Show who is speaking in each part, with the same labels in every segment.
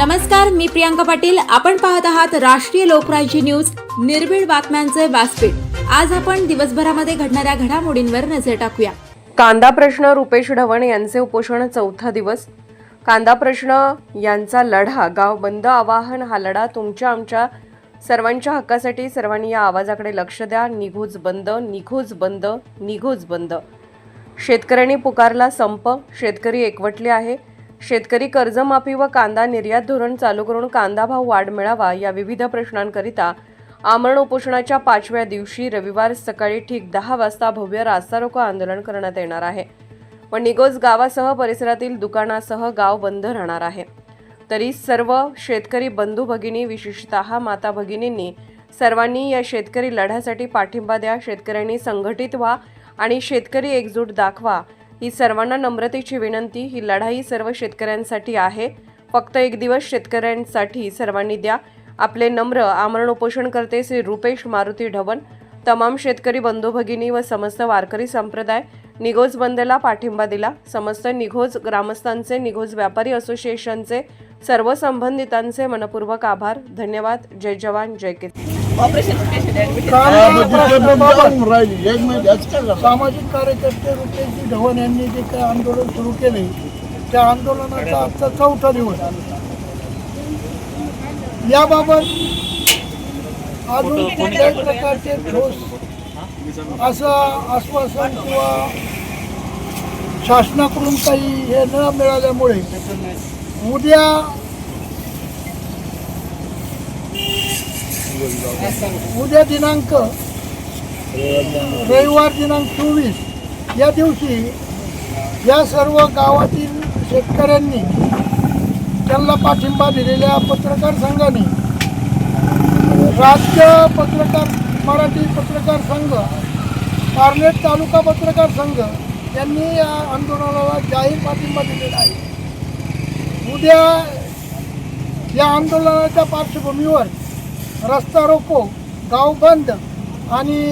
Speaker 1: नमस्कार मी प्रियांका पाटील. आपण पाहत आहात राष्ट्रीय लोकराज्य न्यूज. निर्भीड बातम्यांचे व्यासपीठ. आज आपण दिवसभरामध्ये घडणाऱ्या घडामोडींवर नजर टाकूया.
Speaker 2: कांदा प्रश्न रुपेश ढवण यांचे उपोषण चौथा दिवस. कांदा प्रश्न यांचा लढा गाव बंद आवाहन हा लढा तुमच्या आमच्या सर्वांच्या हक्कासाठी. सर्वांनी या आवाजाकडे लक्ष द्या. निघूच बंद निघूच बंद निघूच बंद. शेतकऱ्यांनी पुकारला संप. शेतकरी एकवटले आहे. शेतकरी कर्जमाफी व कांदा निर्यात धोरण चालू करून कांदा भाव वाढ मिळावा या विविध प्रश्नांकरिता आमरण उपोषणाच्या पाचव्या दिवशी रविवार सकाळी ठीक दहा वाजता भव्य रास्ता रोको आंदोलन करण्यात येणार आहे. व निगोज गावासह परिसरातील दुकानासह गाव बंद राहणार आहे. तरी सर्व शेतकरी बंधू भगिनी विशेषतः माता भगिनींनी सर्वांनी या शेतकरी लढ्यासाठी पाठिंबा द्या शेतकऱ्यांनी संघटित व्हा आणि शेतकरी एकजूट दाखवा ही सर्वांना नम्रतेची विनंती ही लढाई सर्व शेतकऱ्यांसाठी आहे. फक्त एक दिवस शेतकऱ्यांसाठी सर्वांनी द्या. आपले नम्र आमरण उपोषण करते श्री रुपेश मारुती ढवण. तमाम शेतकरी बंधू भगिनी व समस्त वारकरी संप्रदाय निघोज बंदला पाठिंबा दिला. समस्त निघोज ग्रामस्थांचे निघोज व्यापारी असोसिएशनचे सर्व संबंधितांचे मनपूर्वक आभार. धन्यवाद. जय जवान. जय किसान.
Speaker 3: सामाजिक कार्यकर्ते रुपेशजी ढवण यांनी जे काही आंदोलन सुरू केले त्या आंदोलनाचा आजचा चौथा दिवस. याबाबत अजून कुठल्याही प्रकारचे ठोस असं आश्वासन किंवा शासनाकडून काही हे न मिळाल्यामुळे उद्या उद्या दिनांक रविवार दिनांक चोवीस. या दिवशी या सर्व गावातील शेतकऱ्यांनी त्यांना पाठिंबा दिलेल्या पत्रकार संघाने राज्य पत्रकार मराठी पत्रकार संघ पार्लेट तालुका पत्रकार संघ यांनी या आंदोलनाला जाहीर पाठिंबा दिलेला आहे. उद्या या आंदोलनाच्या पार्श्वभूमीवर रस्ता रोको गाव बंद आणि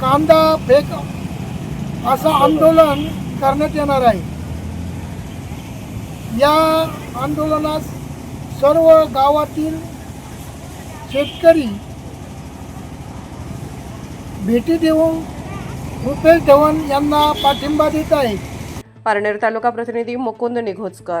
Speaker 3: कांदा फेक असं आंदोलन करण्यात येणार आहे. या आंदोलनात सर्व गावातील शेतकरी भेटी देऊन रुपेश धवन यांना पाठिंबा देत आहेत.
Speaker 2: पारनेर तालुका प्रतिनिधी मुकुंद निघोजकर.